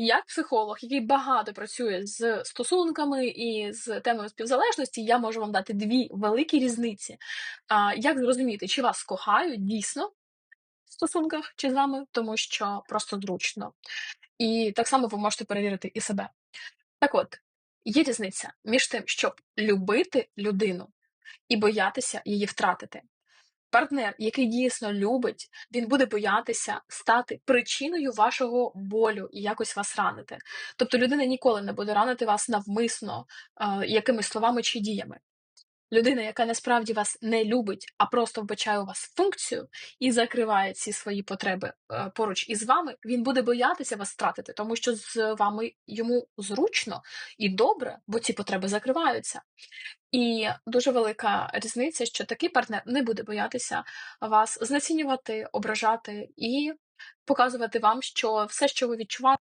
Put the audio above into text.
Як психолог, який багато працює з стосунками і з темою співзалежності, я можу вам дати дві великі різниці. Як зрозуміти, чи вас кохають дійсно в стосунках, чи з вами, тому що просто зручно. І так само ви можете перевірити і себе. Так от, є різниця між тим, щоб любити людину і боятися її втратити. Партнер, який дійсно любить, він буде боятися стати причиною вашого болю і якось вас ранити. Тобто людина ніколи не буде ранити вас навмисно е, якимись словами чи діями. Людина, яка насправді вас не любить, а просто вбачає у вас функцію і закриває ці свої потреби е, поруч із вами, він буде боятися вас втратити, тому що з вами йому зручно і добре, бо ці потреби закриваються. І дуже велика різниця, що такий партнер не буде боятися вас знецінювати, ображати і показувати вам, що все, що ви відчуваєте.